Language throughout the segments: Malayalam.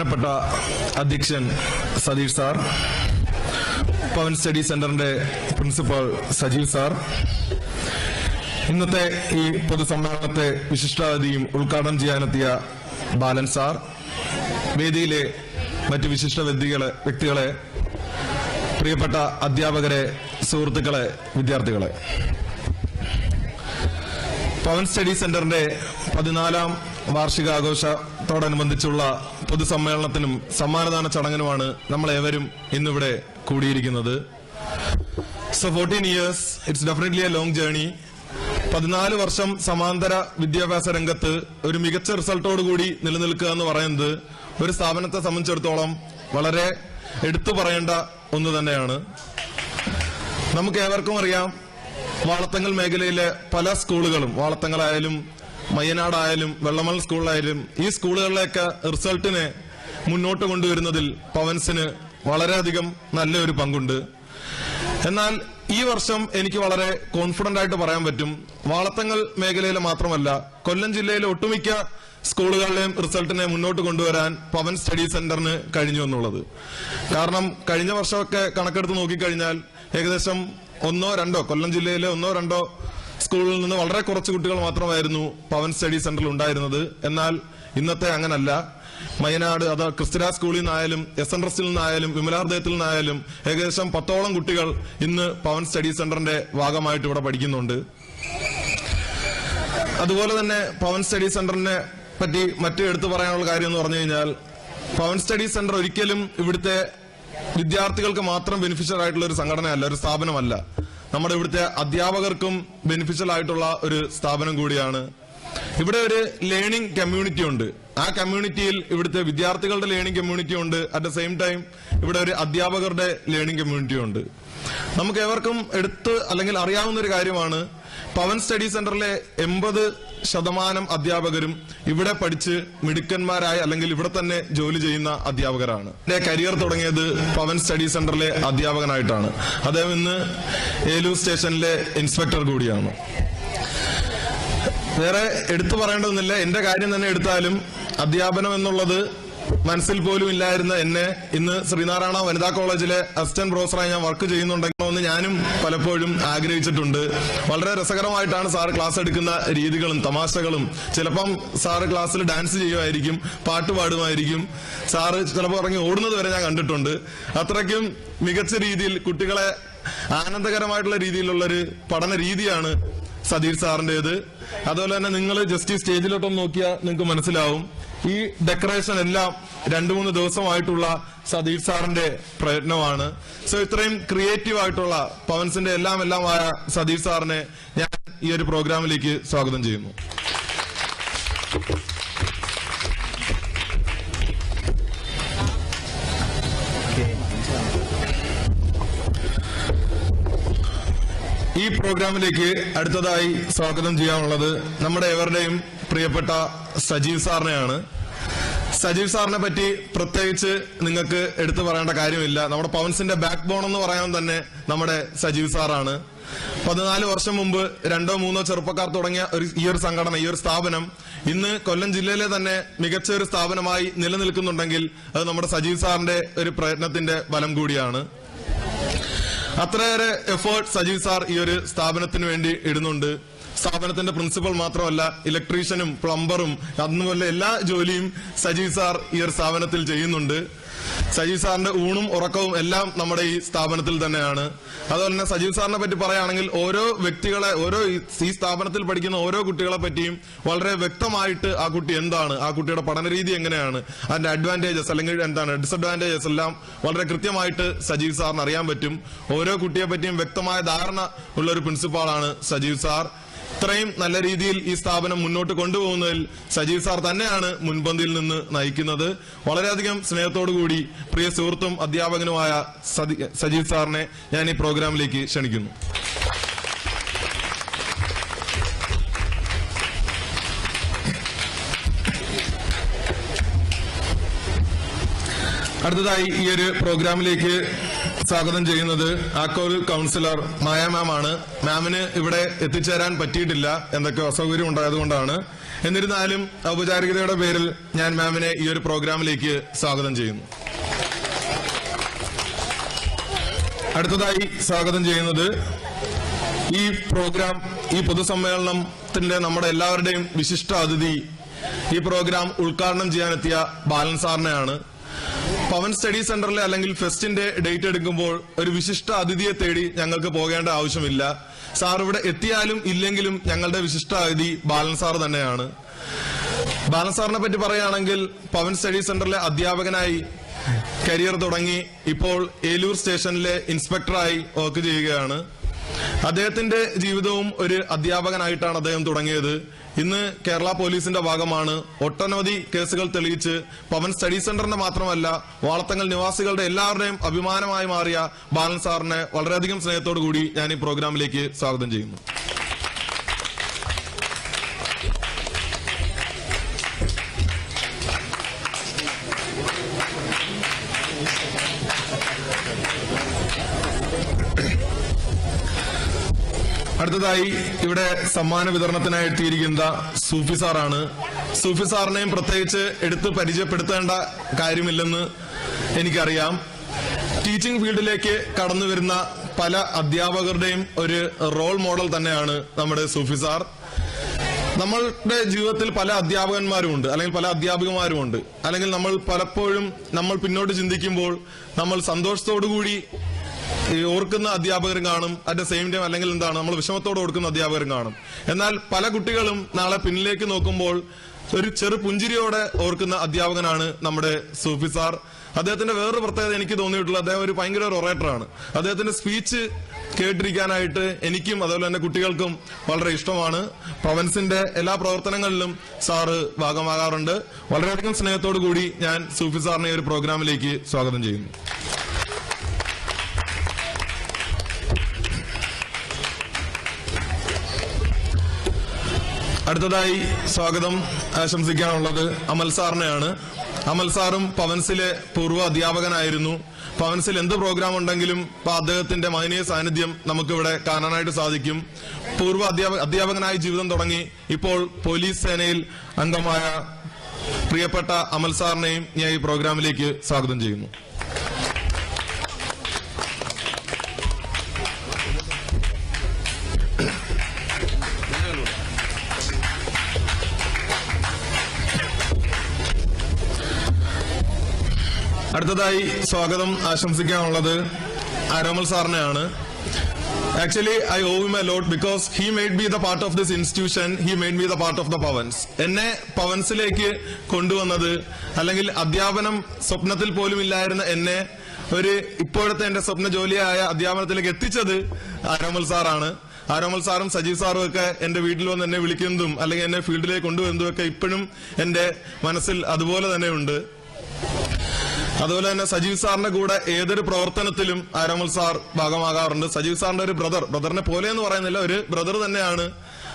ബഹുമാനപ്പെട്ട അധ്യക്ഷൻ സതീഷ് സാർ പവൻ സ്റ്റഡി സെന്ററിന്റെ പ്രിൻസിപ്പൽ സജീവ് സാർ. ഇന്നത്തെ ഈ പൊതുസമ്മേളനത്തെ വിശിഷ്ടാതിഥിയും ഉദ്ഘാടനം ചെയ്യാനെത്തിയ ബാലൻ സാർ വേദിയിലെ മറ്റ് വിശിഷ്ട വ്യക്തികളെ വ്യക്തികളെ പ്രിയപ്പെട്ട അധ്യാപകരെ സുഹൃത്തുക്കളെ വിദ്യാർത്ഥികളെ. പവൻ സ്റ്റഡി സെന്ററിന്റെ പതിനാലാം വാർഷികാഘോഷത്തോടനുബന്ധിച്ചുള്ള പൊതുസമ്മേളനത്തിനും സമ്മാനദാന ചടങ്ങിനുമാണ് നമ്മൾ ഏവരും ഇന്നിവിടെ കൂടിയിരിക്കുന്നത്. So fourteen years it's definitely a long journey പതിനാല് വർഷം സമാന്തര വിദ്യാഭ്യാസ രംഗത്ത് ഒരു മികച്ച റിസൾട്ടോട് കൂടി നിലനിൽക്കുക എന്ന് പറയുന്നത് ഒരു സ്ഥാപനത്തെ സംബന്ധിച്ചിടത്തോളം വളരെ എടുത്തു പറയേണ്ട ഒന്ന് തന്നെയാണ്. നമുക്ക് ഏവർക്കും അറിയാം വാളത്തങ്ങൽ മേഖലയിലെ പല സ്കൂളുകളും വാളത്തങ്ങളായാലും മയ്യനാടായാലും വെള്ളമൽ സ്കൂളിലായാലും ഈ സ്കൂളുകളിലൊക്കെ റിസൾട്ടിനെ മുന്നോട്ട് കൊണ്ടുവരുന്നതിൽ പവൻസിന് വളരെയധികം നല്ലൊരു പങ്കുണ്ട്. എന്നാൽ ഈ വർഷം എനിക്ക് വളരെ കോൺഫിഡന്റ് ആയിട്ട് പറയാൻ പറ്റും. വാളത്തങ്ങൾ മേഖലയിലെ മാത്രമല്ല കൊല്ലം ജില്ലയിലെ ഒട്ടുമിക്ക സ്കൂളുകളിലെയും റിസൾട്ടിനെ മുന്നോട്ട് കൊണ്ടുവരാൻ പവൻ സ്റ്റഡി സെന്ററിന് കഴിഞ്ഞു എന്നുള്ളത്. കാരണം കഴിഞ്ഞ വർഷമൊക്കെ കണക്കെടുത്ത് നോക്കിക്കഴിഞ്ഞാൽ ഏകദേശം ഒന്നോ രണ്ടോ കൊല്ലം ജില്ലയിലെ ഒന്നോ രണ്ടോ സ്കൂളിൽ നിന്ന് വളരെ കുറച്ച് കുട്ടികൾ മാത്രമായിരുന്നു പവൻ സ്റ്റഡി സെന്ററിൽ ഉണ്ടായിരുന്നത്. എന്നാൽ ഇന്നത്തെ അങ്ങനല്ല. മയനാട് അത് ക്രിസ്ത്യന സ്കൂളിൽ നിന്നായാലും എസ് എൻ എസിൽ നിന്നായാലും വിമലാർദയത്തിൽ നിന്നായാലും ഏകദേശം പത്തോളം കുട്ടികൾ ഇന്ന് പവൻ സ്റ്റഡി സെന്ററിന്റെ ഭാഗമായിട്ട് ഇവിടെ പഠിക്കുന്നുണ്ട്. അതുപോലെ തന്നെ പവൻ സ്റ്റഡി സെന്ററിനെ പറ്റി മറ്റു എടുത്തു പറയാനുള്ള കാര്യം എന്ന് പറഞ്ഞു കഴിഞ്ഞാൽ പവൻ സ്റ്റഡി സെന്റർ ഒരിക്കലും ഇവിടുത്തെ വിദ്യാർത്ഥികൾക്ക് മാത്രം ബെനിഫിഷ്യൽ ആയിട്ടുള്ള ഒരു സംഘടനയല്ല ഒരു സ്ഥാപനമല്ല. നമ്മുടെ ഇവിടുത്തെ അധ്യാപകർക്കും ബെനിഫിഷ്യൽ ആയിട്ടുള്ള ഒരു സ്ഥാപനം കൂടിയാണ്. ഇവിടെ ഒരു ലേണിംഗ് കമ്മ്യൂണിറ്റി ഉണ്ട്. ആ കമ്മ്യൂണിറ്റിയിൽ ഇവിടുത്തെ വിദ്യാർത്ഥികളുടെ ലേണിംഗ് കമ്മ്യൂണിറ്റി ഉണ്ട്. അറ്റ് ദ സെയിം ടൈം ഇവിടെ ഒരു അധ്യാപകരുടെ ലേണിംഗ് കമ്മ്യൂണിറ്റി ഉണ്ട്. നമുക്ക് ഏവർക്കും എടുത്ത് അല്ലെങ്കിൽ അറിയാവുന്ന ഒരു കാര്യമാണ് പവൻ സ്റ്റഡി സെന്ററിലെ എൺപത് ശതമാനം അധ്യാപകരും ഇവിടെ പഠിച്ച് മിടുക്കന്മാരായ അല്ലെങ്കിൽ ഇവിടെ തന്നെ ജോലി ചെയ്യുന്ന അധ്യാപകരാണ്. എന്റെ കരിയർ തുടങ്ങിയത് പവൻ സ്റ്റഡി സെന്ററിലെ അധ്യാപകനായിട്ടാണ്. അദ്ദേഹം ഇന്ന് ഏലൂർ സ്റ്റേഷനിലെ ഇൻസ്പെക്ടർ കൂടിയാണ്. വേറെ എടുത്തു പറയേണ്ടതൊന്നുമില്ല. എന്റെ കാര്യം തന്നെ എടുത്താലും അധ്യാപനം എന്നുള്ളത് മനസ്സിൽ പോലും ഇല്ലായിരുന്ന എന്നെ ഇന്ന് ശ്രീനാരായണ വനിതാ കോളേജിലെ അസിസ്റ്റന്റ് പ്രൊഫസറായി ഞാൻ വർക്ക് ചെയ്യുന്നുണ്ടെങ്കിലോ എന്ന് ഞാനും പലപ്പോഴും ആഗ്രഹിച്ചിട്ടുണ്ട്. വളരെ രസകരമായിട്ടാണ് സാർ ക്ലാസ് എടുക്കുന്ന രീതികളും തമാശകളും. ചിലപ്പം സാറ് ക്ലാസ്സിൽ ഡാൻസ് ചെയ്യുമായിരിക്കും പാട്ട് പാടുമായിരിക്കും. സാറ് ചിലപ്പോൾ ഇറങ്ങി ഓടുന്നത് വരെ ഞാൻ കണ്ടിട്ടുണ്ട്. അത്രയ്ക്കും മികച്ച രീതിയിൽ കുട്ടികളെ ആനന്ദകരമായിട്ടുള്ള രീതിയിലുള്ള ഒരു പഠന രീതിയാണ് സതീഷ് സാറിന്റേത്. അതുപോലെ തന്നെ നിങ്ങൾ ജസ്റ്റ് സ്റ്റേജിലോട്ടൊന്ന് നോക്കിയാൽ നിങ്ങൾക്ക് മനസ്സിലാവും. ഈ ഡെക്കറേഷൻ എല്ലാം രണ്ടു മൂന്ന് ദിവസമായിട്ടുള്ള സദീർ സാറിന്റെ പ്രയത്നമാണ്. സോ ഇത്രയും ക്രിയേറ്റീവ് ആയിട്ടുള്ള പവൻസിന്റെ എല്ലാം എല്ലാം ആയ സതീഷ് സാറിനെ ഞാൻ ഈ ഒരു പ്രോഗ്രാമിലേക്ക് സ്വാഗതം ചെയ്യുന്നു. ഈ പ്രോഗ്രാമിലേക്ക് അടുത്തതായി സ്വാഗതം ചെയ്യാനുള്ളത് നമ്മുടെ എവരുടെയും പ്രിയപ്പെട്ട സജീവ് സാറിനെയാണ്. സജീവ് സാറിനെ പറ്റി പ്രത്യേകിച്ച് നിങ്ങൾക്ക് എടുത്തു പറയേണ്ട കാര്യമില്ല. നമ്മുടെ പവൻസിന്റെ ബാക്ക് ബോൺ എന്ന് പറയാൻ തന്നെ നമ്മുടെ സജീവ് സാറാണ്. പതിനാല് വർഷം മുമ്പ് രണ്ടോ മൂന്നോ ചെറുപ്പക്കാർ തുടങ്ങിയ ഒരു ഈ ഒരു സംഘടന ഈ ഒരു സ്ഥാപനം ഇന്ന് കൊല്ലം ജില്ലയിലെ തന്നെ മികച്ച ഒരു സ്ഥാപനമായി നിലനിൽക്കുന്നുണ്ടെങ്കിൽ അത് നമ്മുടെ സജീവ് സാറിന്റെ ഒരു പ്രയത്നത്തിന്റെ ബലം കൂടിയാണ്. അത്രയേറെ എഫേർട്ട് സജീവ് സാർ ഈ ഒരു സ്ഥാപനത്തിന് വേണ്ടി ഇടുന്നുണ്ട്. സ്ഥാപനത്തിന്റെ പ്രിൻസിപ്പൽ മാത്രമല്ല ഇലക്ട്രീഷ്യനും പ്ലംബറും അതുപോലെ എല്ലാ ജോലിയും സജീവ് സാർ ഈ ഒരു സ്ഥാപനത്തിൽ ചെയ്യുന്നുണ്ട്. സജീവ് സാറിന്റെ ഊണും ഉറക്കവും എല്ലാം നമ്മുടെ ഈ സ്ഥാപനത്തിൽ തന്നെയാണ്. അതുപോലെ തന്നെ സജീവ് സാറിനെ പറ്റി പറയുകയാണെങ്കിൽ ഓരോ വ്യക്തികളെ ഓരോ ഈ- സ്ഥാപനത്തിൽ പഠിക്കുന്ന ഓരോ കുട്ടികളെ പറ്റിയും വളരെ വ്യക്തമായിട്ട് ആ കുട്ടി എന്താണ് ആ കുട്ടിയുടെ പഠന രീതി എങ്ങനെയാണ് അതിന്റെ അഡ്വാന്റേജസ് അല്ലെങ്കിൽ എന്താണ് ഡിസഡ്വാന്റേജസ് എല്ലാം വളരെ കൃത്യമായിട്ട് സജീവ് സാറിന് അറിയാൻ പറ്റും. ഓരോ കുട്ടിയെ പറ്റിയും വ്യക്തമായ ധാരണ ഉള്ള ഒരു പ്രിൻസിപ്പാളാണ് സജീവ് സാർ. ഇത്രയും നല്ല രീതിയിൽ ഈ സ്ഥാപനം മുന്നോട്ട് കൊണ്ടുപോകുന്നതിൽ സജീവ് സാർ തന്നെയാണ് മുൻപന്തിയിൽ നിന്ന് നയിക്കുന്നത്. വളരെയധികം സ്നേഹത്തോടു കൂടി പ്രിയ സുഹൃത്തും അധ്യാപകനുമായ സജീവ് സാറിനെ ഞാൻ ഈ പ്രോഗ്രാമിലേക്ക് ക്ഷണിക്കുന്നു. അടുത്തതായി ഈ ഒരു പ്രോഗ്രാമിലേക്ക് സ്വാഗതം ചെയ്യുന്നത് ആക്കോൽ കൌൺസിലർ മായ മാം ആണ്. മാമിന് ഇവിടെ എത്തിച്ചേരാൻ പറ്റിയിട്ടില്ല. എന്തൊക്കെ അസൗകര്യം ഉണ്ടായതുകൊണ്ടാണ്. എന്നിരുന്നാലും ഔപചാരികതയുടെ പേരിൽ ഞാൻ മാമിനെ ഈ ഒരു പ്രോഗ്രാമിലേക്ക് സ്വാഗതം ചെയ്യുന്നു. അടുത്തതായി സ്വാഗതം ചെയ്യുന്നത് ഈ പ്രോഗ്രാം ഈ പൊതുസമ്മേളനത്തിന്റെ നമ്മുടെ എല്ലാവരുടെയും വിശിഷ്ട അതിഥി ഈ പ്രോഗ്രാം ഉദ്ഘാടനം ചെയ്യാനെത്തിയ ബാലൻ സാറിനെയാണ്. പവൻ സ്റ്റഡി സെന്ററിലെ അല്ലെങ്കിൽ ഫെസ്റ്റിന്റെ ഡേറ്റ് എടുക്കുമ്പോൾ ഒരു വിശിഷ്ട അതിഥിയെ തേടി ഞങ്ങൾക്ക് പോകേണ്ട ആവശ്യമില്ല. സാർ ഇവിടെ എത്തിയാലും ഇല്ലെങ്കിലും ഞങ്ങളുടെ വിശിഷ്ട അതിഥി ബാലൻ സാർ തന്നെയാണ്. ബാലൻ സാറിനെ പറ്റി പറയുകയാണെങ്കിൽ പവൻ സ്റ്റഡി സെന്ററിലെ അധ്യാപകനായി കരിയർ തുടങ്ങി ഇപ്പോൾ ഏലൂർ സ്റ്റേഷനിലെ ഇൻസ്പെക്ടറായി വർക്ക് ചെയ്യുകയാണ്. അദ്ദേഹത്തിന്റെ ജീവിതവും ഒരു അധ്യാപകനായിട്ടാണ് അദ്ദേഹം തുടങ്ങിയത്. ഇന്ന് കേരള പോലീസിന്റെ ഭാഗമാണ് ഒട്ടനവധി കേസുകൾ തെളിയിച്ച് പവൻ സ്റ്റഡി സെന്ററിന്റെ മാത്രമല്ല വാളത്തങ്ങൾ നിവാസികളുടെ എല്ലാവരുടെയും അഭിമാനമായി മാറിയ ബാലൻ സാറിനെ വളരെയധികം സ്നേഹത്തോടു കൂടി ഞാൻ ഈ പ്രോഗ്രാമിലേക്ക് സ്വാഗതം ചെയ്യുന്നു. അടുത്തതായി ഇവിടെ സമ്മാന വിതരണത്തിനായി എത്തിയിരിക്കുന്ന സൂഫി സാറാണ്. സൂഫി സാറിനെയും പ്രത്യേകിച്ച് എടുത്ത് പരിചയപ്പെടുത്തേണ്ട കാര്യമില്ലെന്ന് എനിക്കറിയാം. ടീച്ചിങ് ഫീൽഡിലേക്ക് കടന്നു വരുന്ന പല അധ്യാപകരുടെയും ഒരു റോൾ മോഡൽ തന്നെയാണ് നമ്മുടെ സൂഫി സാർ. നമ്മളുടെ ജീവിതത്തിൽ പല അധ്യാപകന്മാരുമുണ്ട് അല്ലെങ്കിൽ പല അധ്യാപികമാരുമുണ്ട്. അല്ലെങ്കിൽ നമ്മൾ പലപ്പോഴും നമ്മൾ പിന്നോട്ട് ചിന്തിക്കുമ്പോൾ നമ്മൾ സന്തോഷത്തോടുകൂടി ഈ ഓർക്കുന്ന അധ്യാപകരും കാണും അറ്റ് ദ സെയിം ടൈം അല്ലെങ്കിൽ എന്താണ് നമ്മൾ വിഷമത്തോടെ ഓർക്കുന്ന അധ്യാപകരും കാണും. എന്നാൽ പല കുട്ടികളും നാളെ പിന്നിലേക്ക് നോക്കുമ്പോൾ ഒരു ചെറു പുഞ്ചിരിയോടെ ഓർക്കുന്ന അധ്യാപകനാണ് നമ്മുടെ സൂഫി സാർ. അദ്ദേഹത്തിന്റെ വേറൊരു പ്രത്യേകത എനിക്ക് തോന്നിയിട്ടുള്ളത് അദ്ദേഹം ഒരു ഭയങ്കര ഒരു ഒറേറ്ററാണ് അദ്ദേഹത്തിന്റെ സ്പീച്ച് കേട്ടിരിക്കാനായിട്ട് എനിക്കും അതുപോലെ തന്നെ കുട്ടികൾക്കും വളരെ ഇഷ്ടമാണ്. പവൻസിന്റെ എല്ലാ പ്രവർത്തനങ്ങളിലും സാറ് ഭാഗമാകാറുണ്ട്. വളരെയധികം സ്നേഹത്തോടു കൂടി ഞാൻ സൂഫി സാറിനെ ഒരു പ്രോഗ്രാമിലേക്ക് സ്വാഗതം ചെയ്യുന്നു. അടുത്തതായി സ്വാഗതം ആശംസിക്കാനുള്ളത് അമൽ സാറിനെയാണ്. അമൽ സാറും പവൻസിലെ പൂർവ അധ്യാപകനായിരുന്നു. പവൻസിൽ എന്ത് പ്രോഗ്രാം ഉണ്ടെങ്കിലും ഇപ്പൊ അദ്ദേഹത്തിന്റെ മഹനീയ സാന്നിധ്യം നമുക്കിവിടെ കാണാനായിട്ട് സാധിക്കും. പൂർവ അധ്യാപക അധ്യാപകനായി ജീവിതം തുടങ്ങി ഇപ്പോൾ പോലീസ് സേനയിൽ അംഗമായ പ്രിയപ്പെട്ട അമൽ സാറിനെയും ഞാൻ ഈ പ്രോഗ്രാമിലേക്ക് സ്വാഗതം ചെയ്യുന്നു. അടുത്തതായി സ്വാഗതം ആശംസിക്കാനുള്ളത് Aromal സാറിനെയാണ്. Actually I owe my lot because he made be the part of this institution he made be the part of the Pavans എന്നെ പവൻസിലേക്ക് കൊണ്ടുവന്നത് അല്ലെങ്കിൽ അധ്യാപനം സ്വപ്നത്തിൽ പോലും ഇല്ലായിരുന്ന എന്നെ ഒരു ഇപ്പോഴത്തെ എന്റെ സ്വപ്ന ജോലിയായ അധ്യാപനത്തിലേക്ക് എത്തിച്ചത് അരോമൽ സാറാണ്. ആരോമൽ സാറും സജീവ് സാറും ഒക്കെ എന്റെ വീട്ടിൽ വന്ന് എന്നെ വിളിക്കുന്നതും അല്ലെങ്കിൽ എന്നെ ഫീൽഡിലേക്ക് കൊണ്ടുവരുന്നതും ഒക്കെ ഇപ്പോഴും എന്റെ മനസ്സിൽ അതുപോലെ തന്നെ ഉണ്ട്. അതുപോലെ തന്നെ സജീവ് സാറിന്റെ കൂടെ ഏതൊരു പ്രവർത്തനത്തിലും ആരോമൽ സാർ ഭാഗമാകാറുണ്ട്. സജീവ് സാറിന്റെ ഒരു ബ്രദർ ബ്രദറിനെ പോലെ എന്ന് പറയുന്നില്ല ഒരു ബ്രദർ തന്നെയാണ്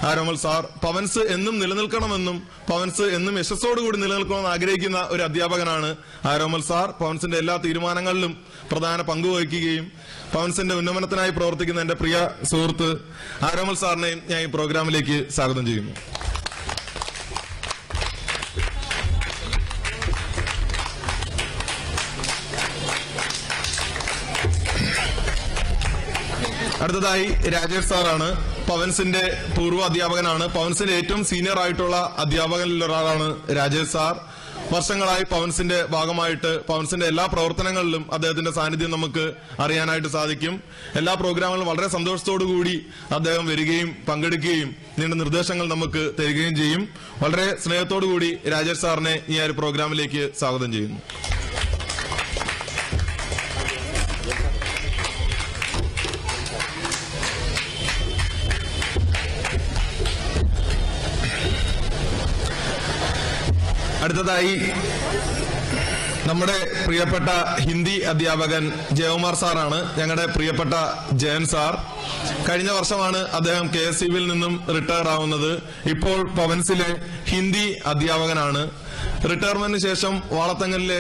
ആരോമൽ സാർ. പവൻസ് എന്നും നിലനിൽക്കണമെന്നും പവൻസ് എന്നും യശസ്സോടുകൂടി നിലനിൽക്കണമെന്ന് ആഗ്രഹിക്കുന്ന ഒരു അധ്യാപകനാണ് ആരോമൽ സാർ. പവൻസിന്റെ എല്ലാ തീരുമാനങ്ങളിലും പ്രധാന പങ്കുവഹിക്കുകയും പവൻസിന്റെ ഉന്നമനത്തിനായി പ്രവർത്തിക്കുന്ന എന്റെ പ്രിയ സുഹൃത്ത് ആരോമൽ സാറിനെയും ഞാൻ ഈ പ്രോഗ്രാമിലേക്ക് സ്വാഗതം ചെയ്യുന്നു. അടുത്തതായി രാജേഷ് സാറാണ്. പവൻസിന്റെ പൂർവ അധ്യാപകനാണ്. പവൻസിന്റെ ഏറ്റവും സീനിയർ ആയിട്ടുള്ള അധ്യാപകരിൽ ഒരാളാണ് രാജേഷ് സാർ. വർഷങ്ങളായി പവൻസിന്റെ ഭാഗമായിട്ട് പവൻസിന്റെ എല്ലാ പ്രവർത്തനങ്ങളിലും അദ്ദേഹത്തിന്റെ സാന്നിധ്യം നമുക്ക് അറിയാനായിട്ട് സാധിക്കും. എല്ലാ പ്രോഗ്രാമുകളും വളരെ സന്തോഷത്തോടു കൂടി അദ്ദേഹം വരികയും പങ്കെടുക്കുകയും നീണ്ട നിർദ്ദേശങ്ങൾ നമുക്ക് തരികയും ചെയ്യും. വളരെ സ്നേഹത്തോടു കൂടി രാജേഷ് സാറിനെ ഈ ഒരു പ്രോഗ്രാമിലേക്ക് സ്വാഗതം ചെയ്യുന്നു. അടുത്തതായി നമ്മുടെ പ്രിയപ്പെട്ട ഹിന്ദി അധ്യാപകൻ ജയകുമാർ സാറാണ്. ഞങ്ങളുടെ പ്രിയപ്പെട്ട ജയൻ സാർ. കഴിഞ്ഞ വർഷമാണ് അദ്ദേഹം കെ എസ് നിന്നും റിട്ടയർ ആവുന്നത്. ഇപ്പോൾ പവൻസിലെ ഹിന്ദി അധ്യാപകനാണ്. റിട്ടയർമെന്റിന് ശേഷം വാളത്തങ്ങലിലെ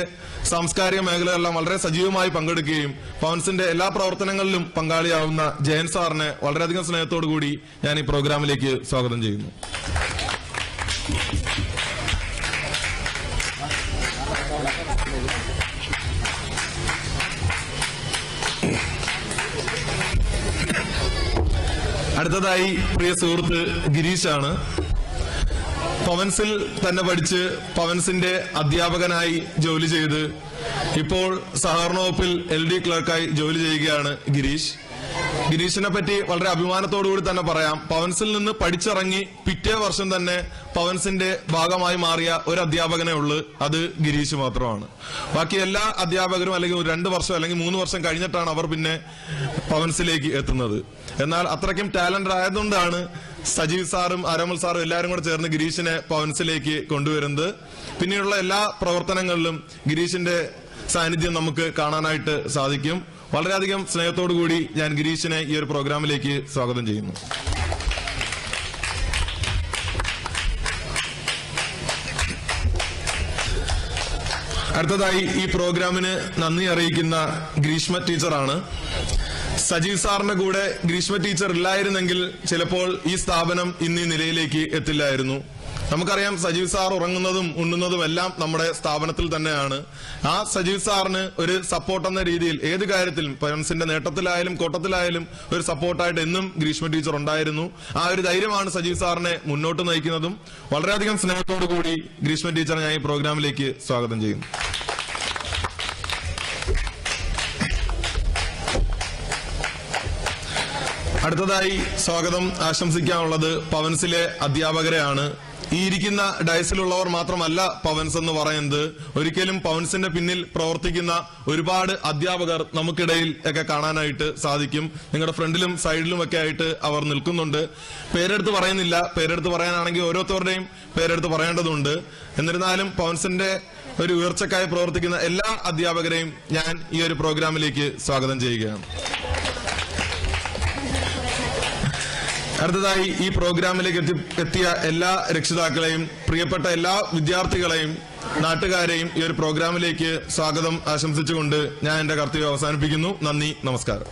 സാംസ്കാരിക മേഖലകളെല്ലാം വളരെ സജീവമായി പങ്കെടുക്കുകയും പവൻസിന്റെ എല്ലാ പ്രവർത്തനങ്ങളിലും പങ്കാളിയാവുന്ന ജയൻ സാറിനെ വളരെയധികം സ്നേഹത്തോടു കൂടി ഞാൻ ഈ പ്രോഗ്രാമിലേക്ക് സ്വാഗതം ചെയ്യുന്നു. അടുത്തതായി പ്രിയ സുഹൃത്ത് ഗിരീഷാണ്. പവൻസിൽ തന്നെ പഠിച്ച് പവൻസിന്റെ അധ്യാപകനായി ജോലി ചെയ്ത് ഇപ്പോൾ സഹകരണ വകുപ്പിൽ എൽ ഡി ക്ലർക്കായി ജോലി ചെയ്യുകയാണ് ഗിരീഷ്. ഗിരീഷിനെ പറ്റി വളരെ അഭിമാനത്തോടുകൂടി തന്നെ പറയാം. പവൻസിൽ നിന്ന് പഠിച്ചിറങ്ങി പിറ്റേ വർഷം തന്നെ പവൻസിന്റെ ഭാഗമായി മാറിയ ഒരു അധ്യാപകനെ ഉള്ളു. അത് ഗിരീഷ് മാത്രമാണ്. ബാക്കി എല്ലാ അധ്യാപകരും അല്ലെങ്കിൽ രണ്ട് വർഷം അല്ലെങ്കിൽ മൂന്ന് വർഷം കഴിഞ്ഞിട്ടാണ് അവർ പിന്നെ പവൻസിലേക്ക് എത്തുന്നത്. എന്നാൽ അത്രയ്ക്കും ടാലന്റ് ആയതുകൊണ്ടാണ് സജീവ് സാറും അരമൽ സാറും എല്ലാവരും കൂടെ ചേർന്ന് ഗിരീഷിനെ പവൻസിലേക്ക് കൊണ്ടുവരുന്നത്. പിന്നീടുള്ള എല്ലാ പ്രവർത്തനങ്ങളിലും ഗിരീഷിന്റെ സാന്നിധ്യം നമുക്ക് കാണാനായിട്ട് സാധിക്കും. വളരെയധികം സ്നേഹത്തോടു കൂടി ഞാൻ ഗിരീഷിനെ ഈ ഒരു പ്രോഗ്രാമിലേക്ക് സ്വാഗതം ചെയ്യുന്നു. അടുത്തതായി ഈ പ്രോഗ്രാമിന് നന്ദി അറിയിക്കുന്ന ഗ്രീഷ്മ ടീച്ചറാണ്. സജീവ് സാറിന്റെ കൂടെ ഗ്രീഷ്മ ടീച്ചർ ഇല്ലായിരുന്നെങ്കിൽ ചിലപ്പോൾ ഈ സ്ഥാപനം ഇന്ന് നിലയിലേക്ക് എത്തില്ലായിരുന്നു. നമുക്കറിയാം സജീവ് സാർ ഉറങ്ങുന്നതും ഉണ്ണുന്നതും എല്ലാം നമ്മുടെ സ്ഥാപനത്തിൽ തന്നെയാണ്. ആ സജീവ് സാറിന് ഒരു സപ്പോർട്ട് എന്ന രീതിയിൽ ഏത് കാര്യത്തിലും പരൻസിന്റെ നേട്ടത്തിലായാലും കോട്ടത്തിലായാലും ഒരു സപ്പോർട്ടായിട്ട് എന്നും ഗ്രീഷ്മ ടീച്ചർ ഉണ്ടായിരുന്നു. ആ ഒരു ധൈര്യമാണ് സജീവ് സാറിനെ മുന്നോട്ട് നയിക്കുന്നതും. വളരെയധികം സ്നേഹത്തോടു കൂടി ഗ്രീഷ്മ ടീച്ചറെ ഞാൻ ഈ പ്രോഗ്രാമിലേക്ക് സ്വാഗതം ചെയ്യുന്നു. അടുത്തതായി സ്വാഗതം ആശംസിക്കാനുള്ളത് പവൻസിലെ അധ്യാപകരെയാണ്. ഈ ഇരിക്കുന്ന ഡയസിലുള്ളവർ മാത്രമല്ല പവൻസ് എന്ന് പറയുന്നത്. ഒരിക്കലും പവൻസിന്റെ പിന്നിൽ പ്രവർത്തിക്കുന്ന ഒരുപാട് അധ്യാപകർ നമുക്കിടയിൽ ഒക്കെ കാണാനായിട്ട് സാധിക്കും. നിങ്ങളുടെ ഫ്രണ്ടിലും സൈഡിലും ഒക്കെ ആയിട്ട് അവർ നിൽക്കുന്നുണ്ട്. പേരെടുത്ത് പറയുന്നില്ല. പേരെടുത്ത് പറയാനാണെങ്കിൽ ഓരോരുത്തരുടെയും പേരെടുത്ത് പറയേണ്ടതുണ്ട്. എന്നിരുന്നാലും പവൻസിന്റെ ഒരു ഉയർച്ചക്കായി പ്രവർത്തിക്കുന്ന എല്ലാ അധ്യാപകരെയും ഞാൻ ഈ ഒരു പ്രോഗ്രാമിലേക്ക് സ്വാഗതം ചെയ്യുകയാണ്. അടുത്തതായി ഈ പ്രോഗ്രാമിലേക്ക് എത്തി എത്തിയ എല്ലാ രക്ഷിതാക്കളെയും പ്രിയപ്പെട്ട എല്ലാ വിദ്യാർത്ഥികളെയും നാട്ടുകാരെയും ഈ ഒരു പ്രോഗ്രാമിലേക്ക് സ്വാഗതം ആശംസിച്ചുകൊണ്ട് ഞാൻ എന്റെ കർത്തവ്യം അവസാനിപ്പിക്കുന്നു. നന്ദി നമസ്കാരം.